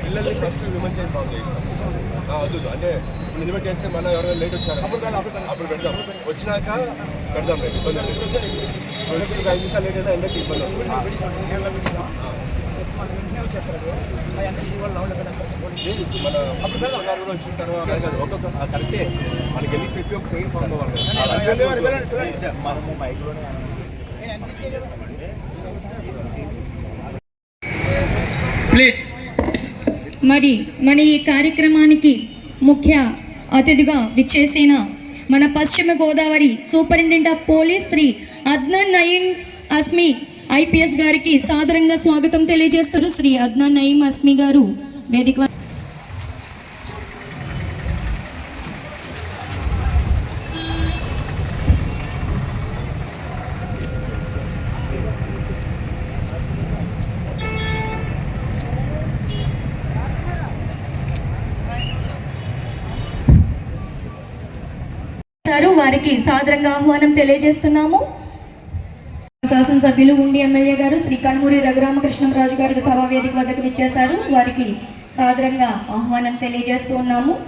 పిల్లల్ని first women చేసి బాగు వద్దు అంటే ఇప్పుడు చేస్తే మళ్ళీ ఎవరైనా లేట్ వచ్చారు అప్పుడు పెడదాం వచ్చినాక పెడదాం రేపు ఇబ్బంది ఐదు నిమిషాలు లేట్ అయితే ఎండకి ఇబ్బంది వచ్చిన తర్వాత ఒక్కొక్క కరెక్టే మనకి వెళ్ళి చెప్పి ఒక చెయ్యి ఫామ్ అవ్వాలి ప్లీజ్ మరి మన ఈ కార్యక్రమానికి ముఖ్య అతిథిగా విచ్చేసిన మన Paschima Godavari superintendent of police Shri Adnan Nayeem Asmi IPS గారికి సాదరంగా స్వాగతం తెలియజేస్తారు శ్రీ అద్నాన్ నయీం అస్మి గారు వేదిక వద్ద- వారికి సాదరంగా ఆహ్వానం తెలియజేస్తున్నాము. శాసనసభ్యులు ఉండి ఎమ్మెల్యే గారు శ్రీ కణమూరి రఘురామకృష్ణరాజు గారు సభా వేదిక వద్దకు విచ్చేశారు. వారికి సాదరంగా ఆహ్వానం తెలియజేస్తూ ఉన్నాము.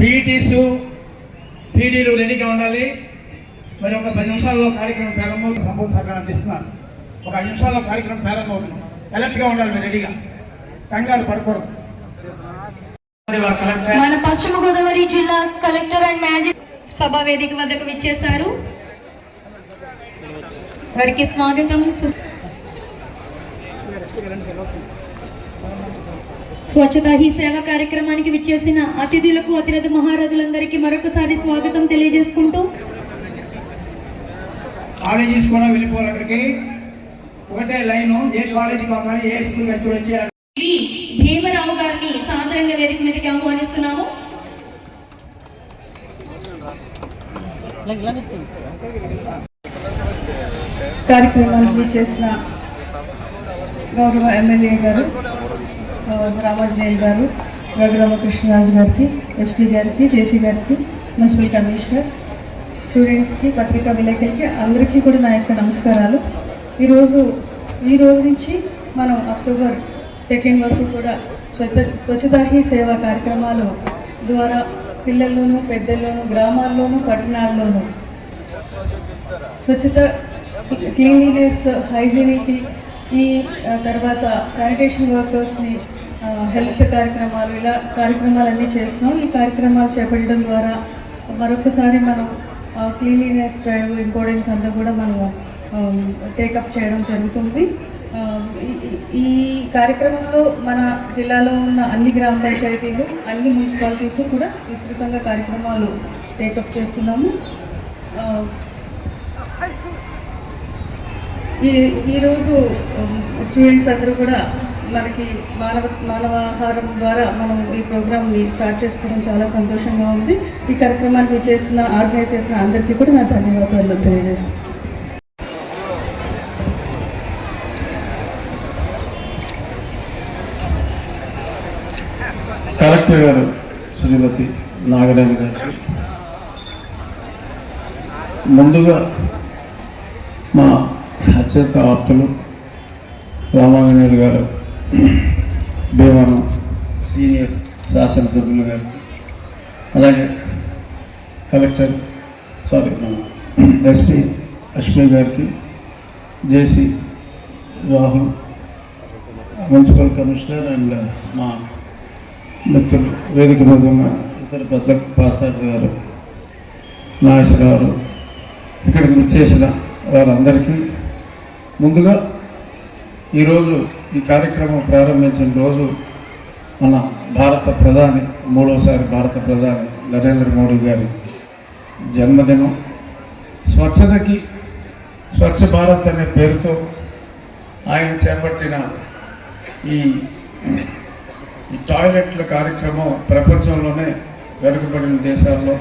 పీటీసు పీడీలు రెడీగా ఉండాలి. మరి ఒక పది నిమిషాల్లో కార్యక్రమం ప్రారంభం సంపూర్ణ సహకారం అందిస్తున్నాను ఒక ఐదు నిమిషాల్లో కార్యక్రమం ప్రారంభమవుతుంది. అలర్ట్గా ఉండాలి మీరు రెడీగా. కంగారు పడకూడదు. మన పశ్చిమ గోదావరి జిల్లా కలెక్టర్ అండ్ మ్యాజిక్ సభా వేదిక వద్దకు విచ్చేశారు. వారికి స్వాగతం. స్వచ్ఛత హీ సేవ కార్యక్రమానికి విచ్చేసిన అతిథులకు అతిరథ మహారథులందరికీ మరొకసారి స్వాగతం తెలియజేసుకుంటూ. కూడా వెళ్ళిపోవాలి అక్కడికి. ఒకటే లైను ఏ కాలేజీ కావాలి ఏ స్కూల్ ఎప్పుడు వచ్చి శ్రీ భీమరావు గారిని సాదరంగా వేదిక మీదకి ఆహ్వానిస్తున్నాము. కార్యక్రమానికి చేసిన గౌరవ ఎమ్మెల్యే గారు రామాంజనేయులు గారు రఘురామకృష్ణరాజు గారికి ఎస్టీ గారికి జేసీ గారికి మున్సిపల్ కమిషనర్ స్టూడెంట్స్కి పత్రికా విలేకరికి అందరికీ కూడా నా యొక్క నమస్కారాలు. ఈరోజు ఈ రోజు నుంచి మనం అక్టోబర్ సెకండ్ వరకు కూడా స్వచ్ఛ స్వచ్ఛతా హీ సేవా కార్యక్రమాలు ద్వారా పిల్లల్లోనూ పెద్దల్లోనూ గ్రామాల్లోనూ పట్టణాల్లోనూ స్వచ్ఛత క్లీన్లీనెస్ హైజీనిటీ ఈ తర్వాత శానిటేషన్ వర్కర్స్ని హెల్త్ కార్యక్రమాలు ఇలా కార్యక్రమాలన్నీ చేస్తున్నాం. ఈ కార్యక్రమాలు చేపట్టడం ద్వారా మరొకసారి మనం క్లీన్లీనెస్ డ్రైవ్ ఇంపార్టెన్స్ అంతా కూడా మనము Um, టేకప్ చేయడం జరుగుతుంది. Um, ఈ- కార్యక్రమంలో మన జిల్లాలో ఉన్న అన్ని గ్రామ పంచాయతీలు అన్ని మున్సిపాలిటీస్ కూడా విస్తృతంగా కార్యక్రమాలు టేకప్ చేస్తున్నాము. Um, ఈ ఈరోజు స్టూడెంట్స్ అందరూ కూడా మనకి మానవ మానవాహారం ద్వారా మనం ఈ ప్రోగ్రామ్ని స్టార్ట్ చేసుకోవడం చాలా సంతోషంగా ఉంది. ఈ కార్యక్రమానికి చేసిన ఆర్గనైజ్ చేసిన అందరికీ కూడా నా ధన్యవాదాలు తెలియజేస్తాను కలెక్టర్ గారు శ్రీమతి నాగరాజు గారు. ముందుగా మా అత్యంత ఆప్తులు రామాంజనేయులు గారు భీమవరం సీనియర్ శాసనసభ్యులు గారు అలాగే కలెక్టర్ సారీ ఎస్పీ అశ్విన్ గారికి JC Rahul municipal commissioner and మా మిత్రులు వేదిక మీద ఉన్న ఇతర పెద్ద పాస్టర్ గారు నాయస్ గారు ఇక్కడికి వచ్చేసిన వారందరికీ ముందుగా ఈరోజు ఈ కార్యక్రమం ప్రారంభించిన రోజు మన భారత ప్రధాని మూడోసారి భారత ప్రధాని నరేంద్ర మోడీ గారి జన్మదినం. స్వచ్ఛతకి స్వచ్ఛ భారత్ అనే పేరుతో ఆయన చేపట్టిన ఈ టాయిలెట్ల కార్యక్రమం ప్రపంచంలోనే వెనుకబడిన దేశాల్లో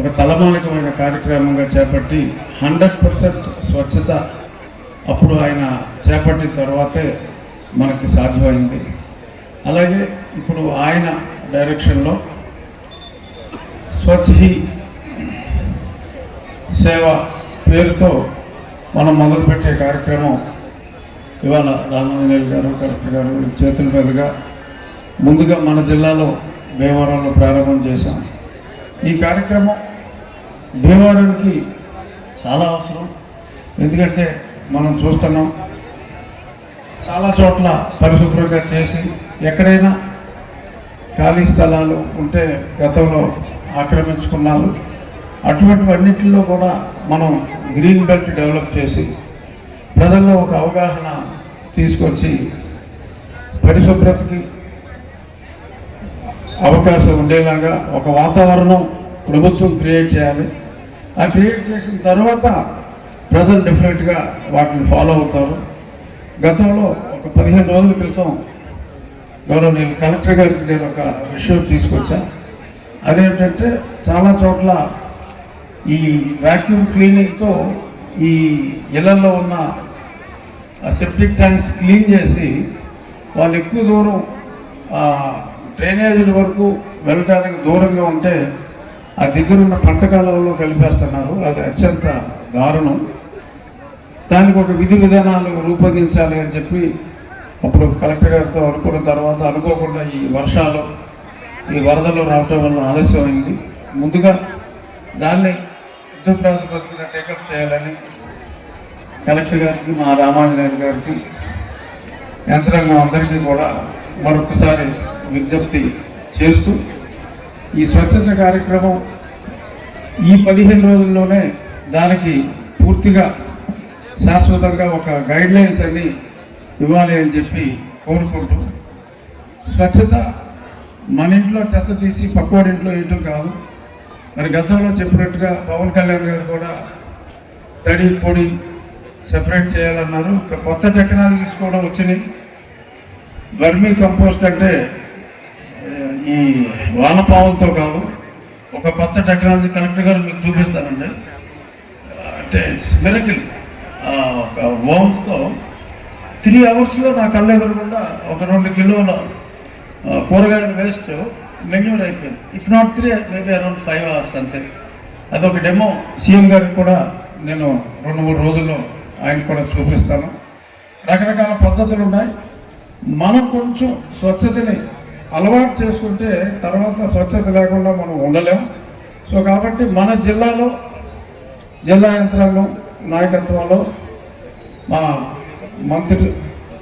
ఒక తలమానికమైన కార్యక్రమంగా చేపట్టి హండ్రెడ్ పర్సెంట్ స్వచ్ఛత అప్పుడు ఆయన చేపట్టిన తర్వాతే మనకి సాధ్యమైంది. అలాగే ఇప్పుడు ఆయన డైరెక్షన్లో స్వచ్ఛ హీ సేవ పేరుతో మనం మొదలుపెట్టే కార్యక్రమం ఇవాళ రామాంజనేయులు గారు కలెక్టర్ గారు చేతుల మీదుగా ముందుగా మన జిల్లాలో భీమవరంలో ప్రారంభం చేశాం. ఈ కార్యక్రమం భీమవరానికి చాలా అవసరం. ఎందుకంటే మనం చూస్తున్నాం చాలా చోట్ల పరిశుభ్రంగా చేసి ఎక్కడైనా ఖాళీ స్థలాలు ఉంటే గతంలో ఆక్రమించుకున్నారు. అటువంటివన్నిటిలో కూడా మనం గ్రీన్ బెల్ట్ డెవలప్ చేసి ప్రజల్లో ఒక అవగాహన తీసుకొచ్చి పరిశుభ్రతకి అవకాశం ఉండేలాగా ఒక వాతావరణం ప్రభుత్వం క్రియేట్ చేయాలి. ఆ క్రియేట్ చేసిన తర్వాత ప్రజలు డెఫినెట్గా వాటిని ఫాలో అవుతారు. గతంలో ఒక పదిహేను రోజుల క్రితం గౌరవనీయులు కలెక్టర్ గారికి నేను ఒక విషయం తీసుకొచ్చా. అదేంటంటే చాలా చోట్ల ఈ వ్యాక్యూమ్ క్లీనింగ్తో ఈ ఇళ్ళలో ఉన్న సెప్టిక్ ట్యాంక్స్ క్లీన్ చేసి వాళ్ళు ఎక్కువ దూరం డ్రైనేజీల వరకు వెళ్ళడానికి దూరంగా ఉంటే ఆ దగ్గర ఉన్న పంట కాలంలో కలిపేస్తున్నారు. అది అత్యంత దారుణం. దానికి ఒక విధి విధానాలు రూపొందించాలి అని చెప్పి అప్పుడు కలెక్టర్ గారితో అనుకున్న తర్వాత అనుకోకుండా ఈ వర్షాలు ఈ వరదలు రావటం వల్ల ఆలస్యమైంది ముందుగా దాన్ని యుద్ధ ప్రాతిపదికన టేకప్ చేయాలని కలెక్టర్ గారికి మా రామాంజనేయులు గారికి యంత్రాంగం అందరికీ కూడా మరొకసారి విజ్ఞప్తి చేస్తూ ఈ స్వచ్ఛత కార్యక్రమం ఈ పదిహేను రోజుల్లోనే దానికి పూర్తిగా శాశ్వతంగా ఒక గైడ్ లైన్స్ అన్ని ఇవ్వాలి అని చెప్పి కోరుకుంటూ స్వచ్ఛత మన ఇంట్లో చెత్త తీసి పక్కోడి ఇంట్లో వేయటం కాదు. మరి గతంలో చెప్పినట్టుగా పవన్ కళ్యాణ్ గారు కూడా తడి పొడి సెపరేట్ చేయాలన్నారు. కొత్త టెక్నాలజీస్ కూడా వచ్చినాయి వర్మీ కంపోస్ట్ అంటే ఈ వానపావులతో కాదు ఒక కొత్త టెక్నాలజీ కలెక్టర్ గారు మీకు చూపిస్తానండి. అంటే మిరకిల్ ఒక వోమ్స్తో త్రీ అవర్స్లో నా కళ్ళు ఎదురకుండా ఒక రెండు కిలోల కూరగాయల వేస్ట్ మెన్యూర్ అయిపోయింది. If not three maybe around five hours అంతే. అదొక డెమో సీఎం గారికి కూడా నేను రెండు మూడు రోజుల్లో ఆయన కూడా చూపిస్తాను. రకరకాల పద్ధతులు ఉన్నాయి మనం కొంచెం స్వచ్ఛతని అలవాటు చేసుకుంటే తర్వాత స్వచ్ఛత లేకుండా మనం ఉండలేం. సో కాబట్టి మన జిల్లాలో జిల్లా యంత్రాంగం నాయకత్వంలో మా మంత్రి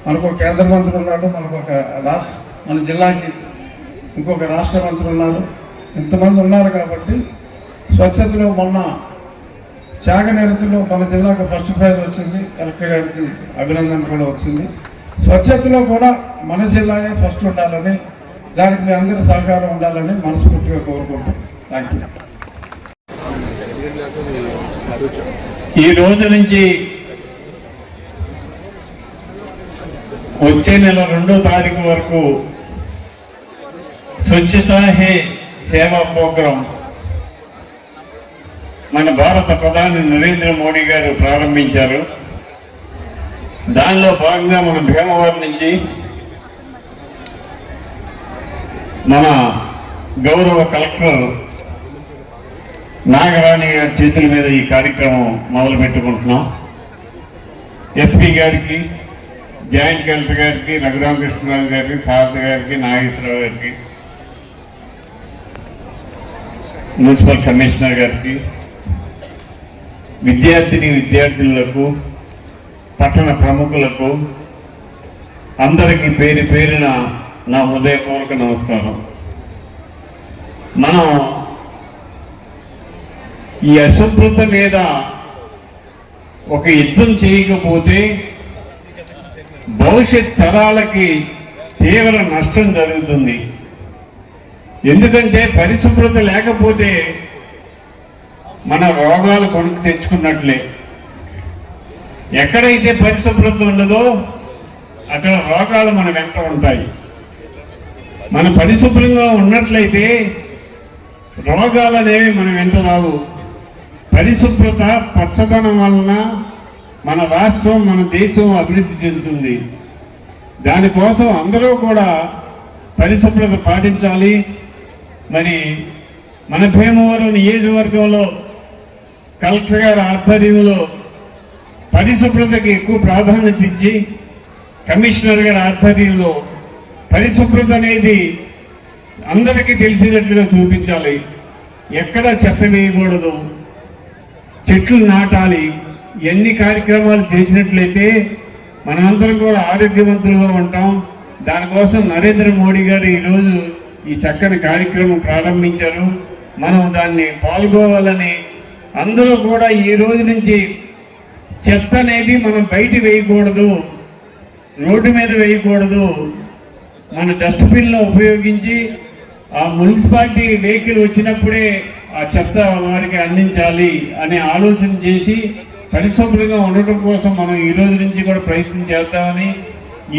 మనకు ఒక కేంద్ర మంత్రి ఉన్నాడు మనకు ఒక మన జిల్లాకి ఇంకొక రాష్ట్ర మంత్రి ఉన్నారు. ఇంతమంది ఉన్నారు కాబట్టి స్వచ్ఛతలో మొన్న త్యాగనిరతిలో మన జిల్లాకు ఫస్ట్ ప్రైజ్ వచ్చింది. కలెక్టర్ గారికి అభినందన కూడా వచ్చింది. స్వచ్ఛతలో కూడా మన జిల్లాయే ఫస్ట్ ఉండాలని దానికి మీ అందరి సహకారం ఉండాలని మనస్ఫూర్తిగా కోరుకుంటాం థ్యాంక్ యూ ఈ రోజు నుంచి వచ్చే నెల రెండో తారీఖు వరకు స్వచ్ఛతా హే సేవా ప్రోగ్రాం మన భారత ప్రధాని నరేంద్ర మోడీ గారు ప్రారంభించారు. దానిలో భాగంగా మన భీమవరం నుంచి మన గౌరవ కలెక్టర్ నాగరాణి గారి చేతుల మీద ఈ కార్యక్రమం మొదలు పెట్టుకుంటున్నాం. ఎస్పీ గారికి జాయింట్ కలెక్టర్ గారికి రఘురామకృష్ణరావు గారికి సారథి గారికి నాగేశ్వరరావు గారికి మున్సిపల్ కమిషనర్ గారికి విద్యార్థిని విద్యార్థులకు పట్టణ ప్రముఖులకు అందరికీ పేరు పేరిన నా హృదయపూర్వక నమస్కారం. మనం ఈ అశుభ్రత మీద ఒక యుద్ధం చేయకపోతే భవిష్యత్ తరాలకి తీవ్ర నష్టం జరుగుతుంది. ఎందుకంటే పరిశుభ్రత లేకపోతే మన రోగాలు కొనుక్కు తెచ్చుకున్నట్లే. ఎక్కడైతే పరిశుభ్రత ఉండదో అక్కడ రోగాలు మన వెంట ఉంటాయి. మన పరిశుభ్రంగా ఉన్నట్లయితే రోగాలు అనేవి మన వెంట రావు. పరిశుభ్రత పచ్చదనం వలన మన రాష్ట్రం మన దేశం అభివృద్ధి చెందుతుంది. దానికోసం అందరూ కూడా పరిశుభ్రత పాటించాలి. మరి మన భీమవరం నియోజకవర్గంలో కలెక్టర్ గారి ఆధ్వర్యంలో పరిశుభ్రతకి ఎక్కువ ప్రాధాన్యత ఇచ్చి కమిషనర్ గారి ఆధ్వర్యంలో పరిశుభ్రత అనేది అందరికీ తెలిసినట్లుగా చూపించాలి. ఎక్కడ చెత్త వేయకూడదు చెట్లు నాటాలి. ఎన్ని కార్యక్రమాలు చేసినట్లయితే మనందరం కూడా ఆరోగ్యవంతులుగా ఉంటాం. దానికోసం నరేంద్ర మోడీ గారు ఈరోజు ఈ చక్కని కార్యక్రమం ప్రారంభించారు. మనం దాన్ని పాల్గొవాలని అందరూ కూడా ఈ రోజు నుంచి చెత్త అనేది మనం బయట వేయకూడదు రోడ్డు మీద వేయకూడదు. మన డస్ట్బిన్లో ఉపయోగించి ఆ మున్సిపాలిటీ వెహికల్ వచ్చినప్పుడే ఆ చెత్త వారికి అందించాలి అనే ఆలోచన చేసి పరిశుభ్రంగా ఉండటం కోసం మనం ఈ రోజు నుంచి కూడా ప్రయత్నం చేద్దామని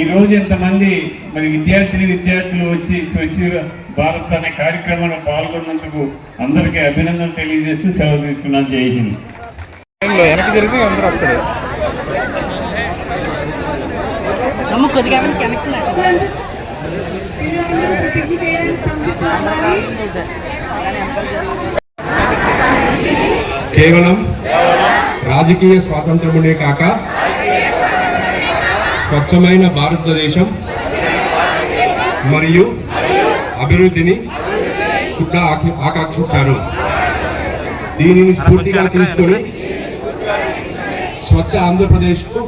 ఈరోజు ఇంతమంది మరి విద్యార్థిని విద్యార్థులు వచ్చి స్వచ్ఛ భారత్ అనే కార్యక్రమంలో పాల్గొన్నందుకు అందరికీ అభినందన తెలియజేస్తూ సెలవు తీసుకున్నాను. జై హింద్. జరిగితే అందరూ వస్తారు. కేవలం రాజకీయ స్వాతంత్రమునే కాక స్వచ్ఛమైన భారతదేశం మరియు అభివృద్ధిని కూడా ఆకి- ఆకాంక్షించాను దీనిని స్ఫూర్తిగా తీసుకొని స్వచ్ఛ ఆంధ్రప్రదేశ్కు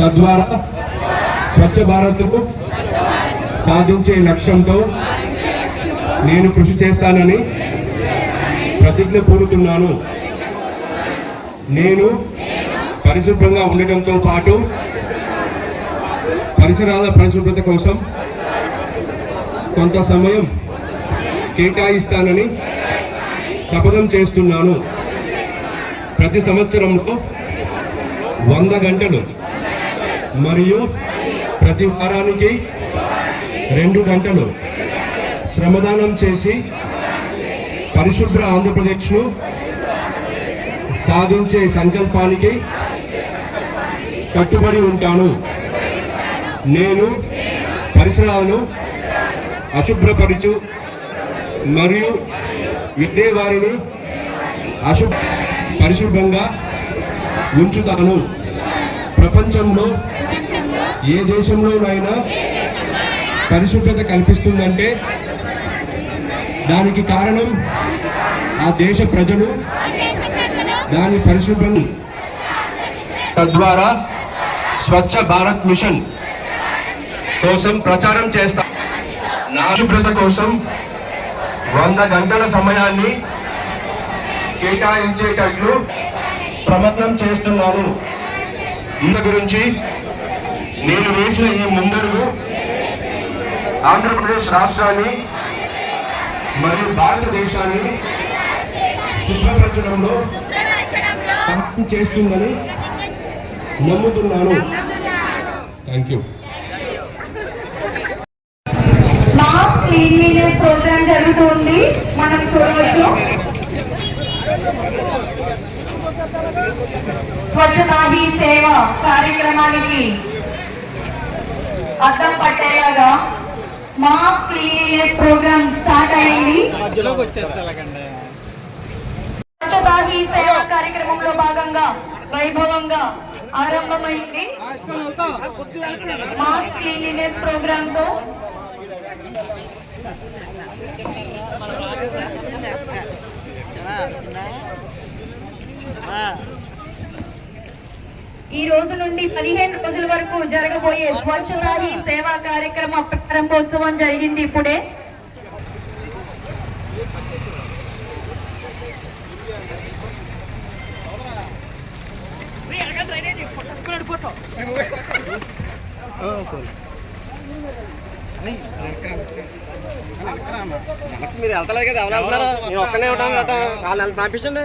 తద్వారా స్వచ్ఛ భారత్కు సాధించే లక్ష్యంతో నేను కృషి చేస్తానని ప్రతిజ్ఞ పూనుతున్నాను నేను పరిశుభ్రంగా ఉండటంతో పాటు పరిసరాల పరిశుభ్రత కోసం కొంత సమయం కేటాయిస్తానని శపథం చేస్తున్నాను. ప్రతి సంవత్సరంలో వంద గంటలు మరియు ప్రతి వారానికి రెండు గంటలు శ్రమదానం చేసి పరిశుభ్ర ఆంధ్రప్రదేశ్ను సాధించే సంకల్పానికి కట్టుబడి ఉంటాను. నేను పరిసరాలను అశుభ్రపరచు మరియు విద్డే వారిని అశుభ్ర పరిశుభ్రంగా ఉంచుతాను. ప్రపంచంలో ఏ దేశంలోనైనా పరిశుభ్రత కల్పిస్తుందంటే దానికి కారణం ఆ దేశ ప్రజలు దాని పరిశుభ్రం తద్వారా స్వచ్ఛ భారత్ మిషన్ కోసం ప్రచారం చేస్తా నాశుభ్రత కోసం వంద గంటల సమయాన్ని కేటాయించేటట్లు ప్రమత్నం చేస్తున్నాను. ఇందు గురించి నేను వేసిన ఈ ముందరుగు ఆంధ్రప్రదేశ్ రాష్ట్రాన్ని మరియు భారతదేశాన్ని శుభ్రపరచడంలో చేస్తుందని నమ్ముతున్నాను. థ్యాంక్ యూ మా క్లీన్లీనెస్ ప్రోగ్రామ్ జరుగుతుంది. మనం చూడవచ్చు. స్వచ్ఛతా హీ సేవ కార్యక్రమానికి అర్థం పట్టేలాగా మాస్ క్లీనియస్ ప్రోగ్రామ్ స్టార్ట్ అయింది. స్వచ్ఛతా హీ సేవ కార్యక్రమంలో భాగంగా వైభవంగా ఆరంభమైంది. మాస్ క్లీనియస్ ప్రోగ్రామ్తో ఈ రోజు నుండి పదిహేను రోజుల వరకు జరగబోయే స్వచ్ఛతా సేవా కార్యక్రమ ప్రారంభోత్సవం జరిగింది ఇప్పుడే. మీరు వెళ్తలేదు కదా ఎవరు వెళ్తున్నారు? నేను ఒక్కనే ఉంటాను కదా వాళ్ళు పంపించండి.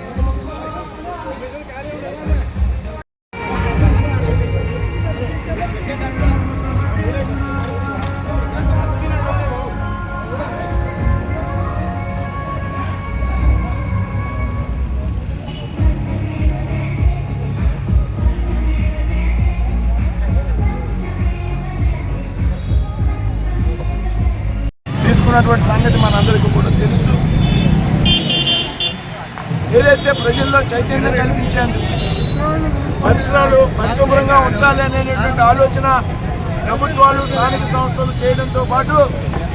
చైతన్యం కల్పించేందుకు పరిసరాలు పరిశుభ్రంగా ఉంచాలి అనేటువంటి ఆలోచన ప్రభుత్వాలు స్థానిక సంస్థలు చేయడంతో పాటు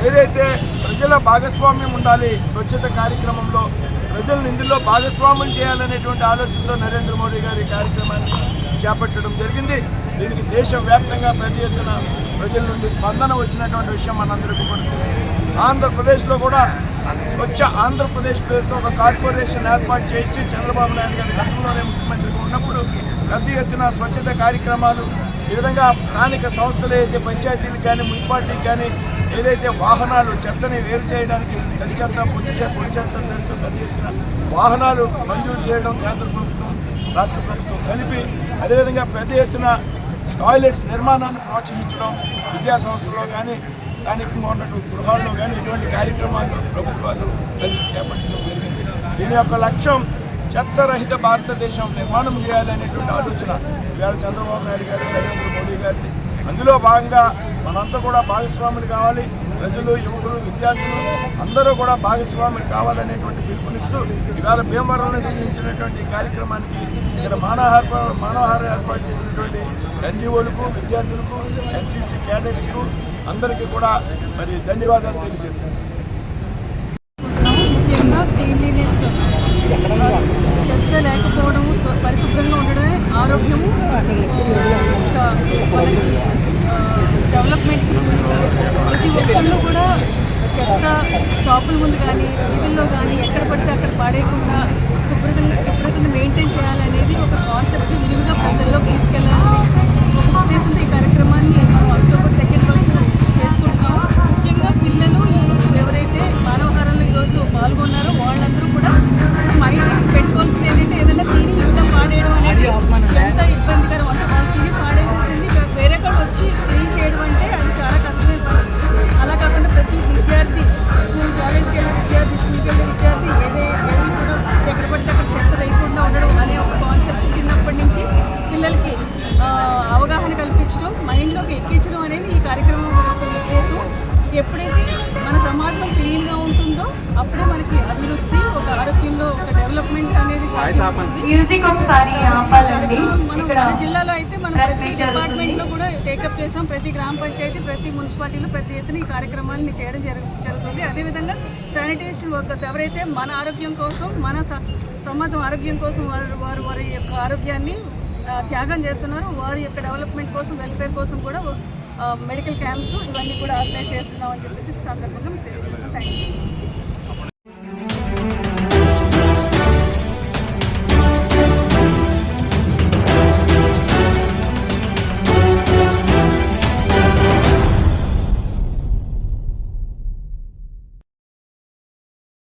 ఏదైతే ప్రజల భాగస్వామ్యం ఉండాలి స్వచ్ఛత కార్యక్రమంలో ప్రజలను ఇందులో భాగస్వామ్యం చేయాలనేటువంటి ఆలోచనతో నరేంద్ర మోడీ గారి కార్యక్రమాన్ని చేపట్టడం జరిగింది. దీనికి దేశవ్యాప్తంగా పెద్ద ఎత్తున ప్రజల నుండి స్పందన వచ్చినటువంటి విషయం మనందరికీ కూడా తెలుసు. ఆంధ్రప్రదేశ్లో కూడా స్వచ్ఛ ఆంధ్రప్రదేశ్ పేరుతో ఒక కార్పొరేషన్ ఏర్పాటు చేయించి చంద్రబాబు నాయుడు గారి గతంలోనే ముఖ్యమంత్రిగా ఉన్నప్పుడు పెద్ద ఎత్తున స్వచ్ఛత కార్యక్రమాలు ఈ విధంగా స్థానిక సంస్థలు ఏదైతే పంచాయతీలకు కానీ మున్సిపాలిటీకి కానీ ఏదైతే వాహనాలు చెత్తని వేరు చేయడానికి తడి చెత్త పొడి చెత్త పొడి చెత్త పెద్ద ఎత్తున వాహనాలు మంజూరు చేయడం కేంద్ర ప్రభుత్వం రాష్ట్ర ప్రభుత్వం కలిపి అదేవిధంగా పెద్ద ఎత్తున టాయిలెట్స్ నిర్మాణాన్ని ప్రోత్సహించడం విద్యా సంస్థల్లో కానీ స్థానికంగా ఉన్నటువంటి గృహాల్లో కానీ ఇటువంటి కార్యక్రమాలు ప్రభుత్వాలు కలిసి చేపట్టడం జరిగింది. దీని యొక్క లక్ష్యం చెత్తరహిత భారతదేశం నిర్మాణం చేయాలనేటువంటి ఆలోచన ఇవాళ చంద్రబాబు నాయుడు గారి నరేంద్ర మోడీ గారిని అందులో భాగంగా మనంతా కూడా భాగస్వాములు కావాలి. ప్రజలు యువకులు విద్యార్థులు అందరూ కూడా భాగస్వాములు కావాలనేటువంటి పిలుపునిస్తూ ఇవాళ భీమవరంలో నిర్మించినటువంటి కార్యక్రమానికి ఇక్కడ మానవహార మానవహార ఏర్పాటు చేసినటువంటి ఎన్జిఓలకు విద్యార్థులకు ఎన్సీసీ క్యాడెట్స్కు అందరికీ కూడా మరి ధన్యవాదాలు తెలియజేస్తాను. ముఖ్యంగా చెత్త లేకపోవడము పరిశుభ్రంగా ఉండడమే ఆరోగ్యము. డెవలప్మెంట్ డెవలప్మెంట్కి ప్రతి ఒక్కళ్ళు కూడా చెత్త షాపుల ముందు కానీ వీధుల్లో కానీ ఎక్కడ పడితే అక్కడ పాడేయకుండా శుభ్రతంగా శుభ్రతను మెయింటైన్ చేయాలనేది ఒక కాన్సెప్ట్ విరివిగా ప్రజల్లో తీసుకెళ్ళాలని ఒక ఉద్దేశంతో ఈ కార్యక్రమాన్ని మనం అక్టోబర్ సెకండ్ వరకు చేసుకుంటున్నాం. ముఖ్యంగా పిల్లలు యూత్ ఎవరైతే మానవహారంలో ఈరోజు పాల్గొన్నారో వాళ్ళందరూ మ్యూజిక్ ఒకసారి ఆపాలండి. ఇక్కడ జిల్లాలో అయితే మనం ప్రతి. డిపార్ట్మెంట్లో కూడా టేకప్ చేసాం. ప్రతి గ్రామ పంచాయతీ ప్రతి మున్సిపాలిటీలో ప్రతి ఎత్తున ఈ కార్యక్రమాన్ని చేయడం జరుగు జరుగుతుంది. అదేవిధంగా శానిటేషన్ వర్కర్స్ ఎవరైతే మన ఆరోగ్యం కోసం మన స- సమాజం ఆరోగ్యం కోసం వారు వారు వారి యొక్క ఆరోగ్యాన్ని త్యాగం చేస్తున్నారు వారి యొక్క డెవలప్మెంట్ కోసం వెల్ఫేర్ కోసం కూడా మెడికల్ క్యాంప్స్ ఇవన్నీ కూడా ఆర్గనైజ్ చేస్తున్నామని చెప్పేసి సందర్భంగా తెలియజేస్తాం థ్యాంక్ యూ